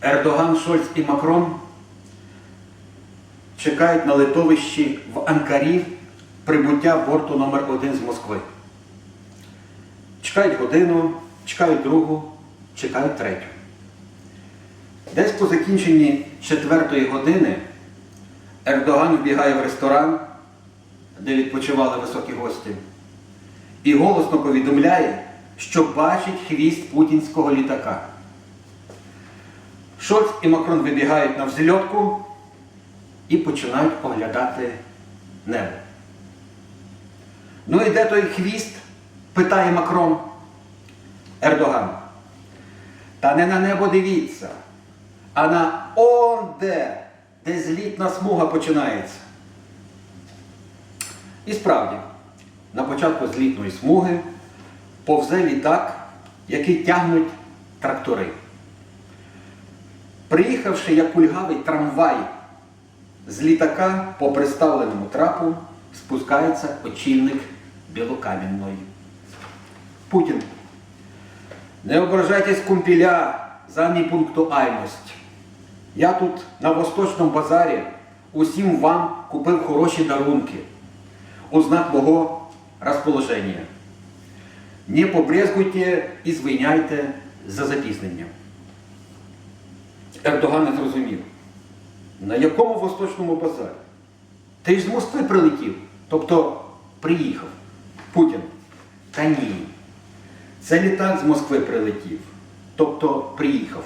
Ердоган, Шольц і Макрон чекають на литовищі в Анкарі прибуття борту номер 1 з Москви. Чекають годину, чекають другу, чекають третю. Десь по закінченні четвертої години Ердоган вбігає в ресторан, де відпочивали високі гості, і голосно повідомляє, що бачить хвіст путінського літака. Шольц і Макрон вибігають на взльотку і починають оглядати небо. Ну і де той хвіст? питає Макрон. Ердоган. Та не на небо дивіться, а на он де, де злітна смуга починається. І справді, на початку злітної смуги повзе літак, який тягнуть трактори. Приїхавши як кульгавий трамвай з літака по приставленому трапу, спускається очільник Білокам'яної. Путін. Не ображайтесь кумпіля за непунктуальність. Я тут на Восточному базарі усім вам купив хороші дарунки у знак мого розположення. Не побрезгуйте і звиняйте за запізнення. Ердоган не зрозумів. На якому восточному базарі? Ти ж з Москви прилетів, тобто приїхав. Путін. Та ні. Це літак з Москви прилетів, тобто приїхав.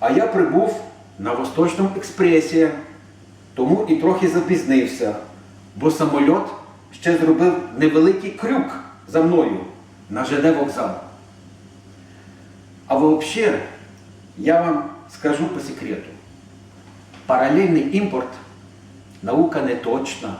А я прибув на Восточному експресі, тому і трохи запізнився, бо самольот ще зробив невеликий крюк за мною на ЖД вокзал. А взагалі, я вам скажу по секрету. Параллельный импорт наука не точна.